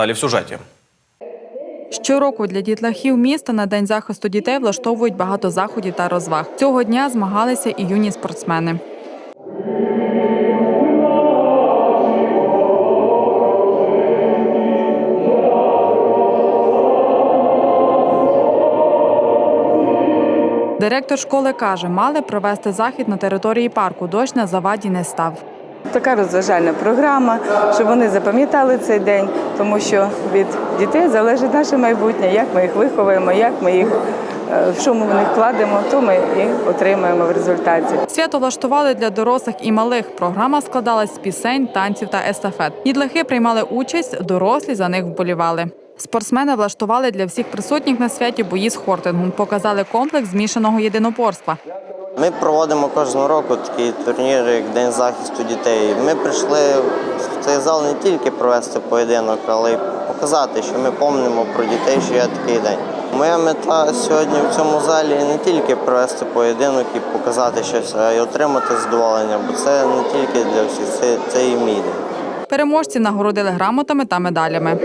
Далі в сюжеті. Щороку для дітлахів міста на День захисту дітей влаштовують багато заходів та розваг. Цього дня змагалися і юні спортсмени. Директор школи каже, мали провести захід на території парку. Дощ на заваді не став. Така розважальна програма, щоб вони запам'ятали цей день, тому що від дітей залежить наше майбутнє, як ми їх виховуємо, як ми їх е, в що ми вкладемо, то ми і отримаємо в результаті. Свято влаштували для дорослих і малих. Програма складалась з пісень, танців та естафет. Дітлахи приймали участь, дорослі за них вболівали. Спортсмени влаштували для всіх присутніх на святі бої з хортингу. Показали комплекс змішаного єдиноборства. Ми проводимо кожного року такі турніри, як День захисту дітей. Ми прийшли в цей зал не тільки провести поєдинок, але й показати, що ми пам'ятаємо про дітей, що є такий день. Моя мета сьогодні в цьому залі не тільки провести поєдинок і показати щось, а й отримати задоволення, бо це не тільки для всіх, це, це і мій день. Переможці нагородили грамотами та медалями.